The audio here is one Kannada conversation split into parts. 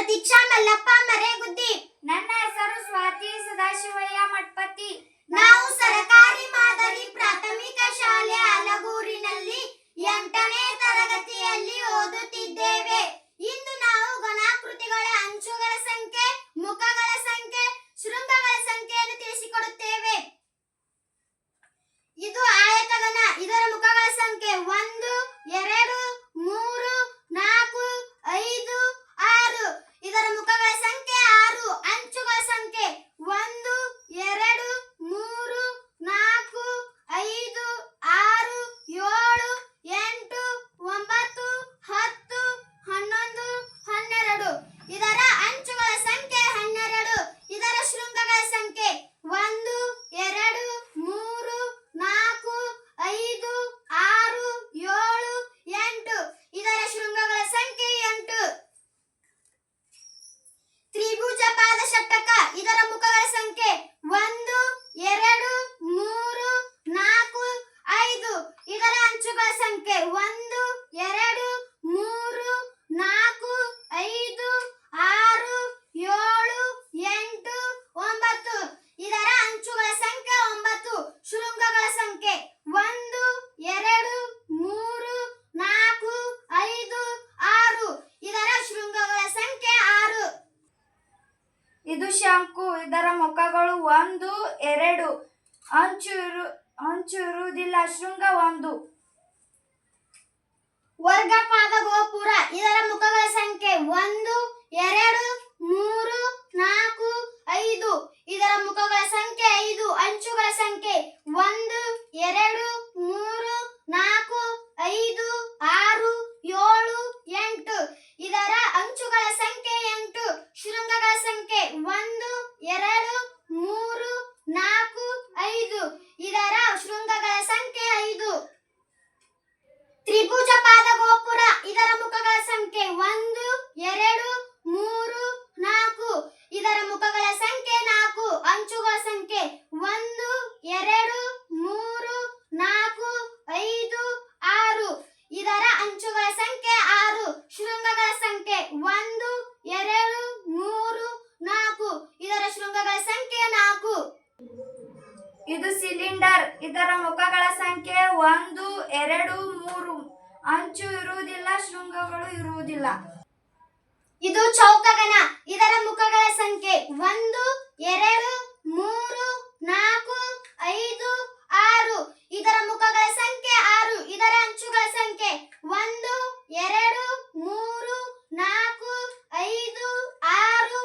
ಪ್ರತೀಕ್ಷಾ ಮಲ್ಲಪ್ಪ ಮರೇಗುದ್ದಿ. ನನ್ನ ಹೆಸರು ಸ್ವಾತಿ ಸದಾಶಿವಯ್ಯ ಮಠಪತಿ. ನಾವು ಸರಕಾರಿ ಮಾದರಿ ಪ್ರಾಥಮಿಕ ಶಾಲೆ ಅಲಗೂರಿನಲ್ಲಿ ಎಂಟನೇ ತರಗತಿಯಲ್ಲಿ ಓದುತ್ತಿದ್ದೇವೆ ಇಂದು ನಾವು ಘನಾಕೃತಿಗಳ ಅಂಚುಗಳ ಸಂಖ್ಯೆ ಮುಖಗಳ ಸಂಖ್ಯೆ ಶೃಂಗಗಳ ಸಂಖ್ಯೆಯನ್ನು ತಿಳಿಸಿಕೊಡುತ್ತೇವೆ ಇದು ಆಯತಘನ ಇದರ ಮುಖಗಳ ಸಂಖ್ಯೆ ಒಂದು ಎರಡು ಮೂರು ನಾಲ್ಕು ಐದು ಆರು ಇದರ ಮುಖಗಳ ಸಂಖ್ಯೆ ಆರು ಅಂಚುಗಳ ಸಂಖ್ಯೆ ಒಂದು ಎರಡು ಮೂರು ನಾಲ್ಕು ಐದು ಆರು ಏಳು ಎಂಟು ಒಂಬತ್ತು ಹತ್ತು ಹನ್ನೊಂದು ಹನ್ನೆರಡು ಇದರ ಅಂಚುಗಳ ಸಂಖ್ಯೆ ಹನ್ನೆರಡು ಇದರ ಶೃಂಗಗಳ ಸಂಖ್ಯೆ ಒಂದು ಎರಡು ಮೂರು ನಾಲ್ಕು ಐದು ಆರು ಏಳು ಎಂಟು ಇದರ ಶೃಂಗಗಳ ಸಂಖ್ಯೆ ಎಂಟು ತ್ರಿಭುಜ ಪಾದ ಷಟ್ಟಕ ಇದರ ಮುಖಗಳ ಸಂಖ್ಯೆ ಒಂದು ಎರಡು ಮೂರು ನಾಲ್ಕು ಐದು ಇದರ ಅಂಚುಗಳ ಸಂಖ್ಯೆ ಒಂದು, ಎರಡು, ಮೂರು, ನಾಲ್ಕು, ಐದು, ಆರು, ಏಳು, ಎಂಟು, ಒಂಬತ್ತು. ಇದರ ಅಂಚುಗಳ ಸಂಖ್ಯೆ ಒಂಬತ್ತು. ಶೃಂಗಗಳ ಸಂಖ್ಯೆ ಒಂದು, ಎರಡು, ಮೂರು, ನಾಲ್ಕು, ಐದು, ಆರು. ಇದರ ಶೃಂಗಗಳ ಸಂಖ್ಯೆ ಆರು. ಇದು ಶಂಕು. ಇದರ ಮುಖಗಳು ಒಂದು, ಎರಡು. ಅಂಚು ಇರು ಅಂಚು ಇರುವುದಿಲ್ಲ. ಶೃಂಗ ಒಂದು. ವರ್ಗಪಾದ ಸಿಲಿಂಡರ್ ಇದರ ಮುಖಗಳ ಸಂಖ್ಯೆ ಒಂದು, ಎರಡು, ಮೂರು. ಅಂಚು ಇರುವುದಿಲ್ಲ, ಶೃಂಗಗಳು ಇರುವುದಿಲ್ಲ. ಇದು ಚೌಕಗನ ಇದರ ಮುಖಗಳ ಸಂಖ್ಯೆ ಒಂದು, ಎರಡು, ಮೂರು ನಾಲ್ಕು ಐದು ಆರು ಇದರ ಮುಖಗಳ ಸಂಖ್ಯೆ ಆರು ಇದರ ಅಂಚುಗಳ ಸಂಖ್ಯೆ ಒಂದು ಎರಡು ಮೂರು ನಾಲ್ಕು ಐದು ಆರು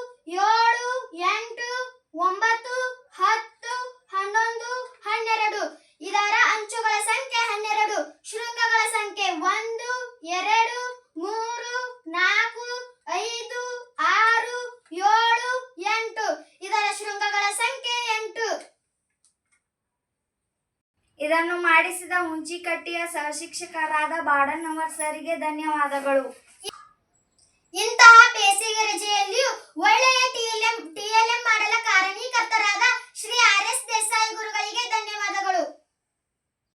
ಏಳು ಎಂಟು ಒಂಬತ್ತು ಹತ್ತು ಹನ್ನೊಂದು ಹನ್ನೆರಡು ಇದರ ಅಂಚುಗಳ ಸಂಖ್ಯೆ ಹನ್ನೆರಡು ಶೃಂಗಗಳ ಸಂಖ್ಯೆ ಒಂದು ಎರಡು ಮೂರು ನಾಲ್ಕು ಐದು ಆರು ಏಳು ಎಂಟು. ಇದರ ಶೃಂಗಗಳ ಸಂಖ್ಯೆ ಎಂಟು. ಇದನ್ನು ಮಾಡಿಸಿದ ಹುಂಚಿಕಟ್ಟಿಯ ಸಹಶಿಕ್ಷಕರಾದ ಬಾಡನ್ನವರ್ ಸರಿಗೆ ಧನ್ಯವಾದಗಳು. ಇಂತಹ ಬೇಸಿಗೆ ರಜೆಯಲ್ಲಿಯೂ ಒಳ್ಳೆಯ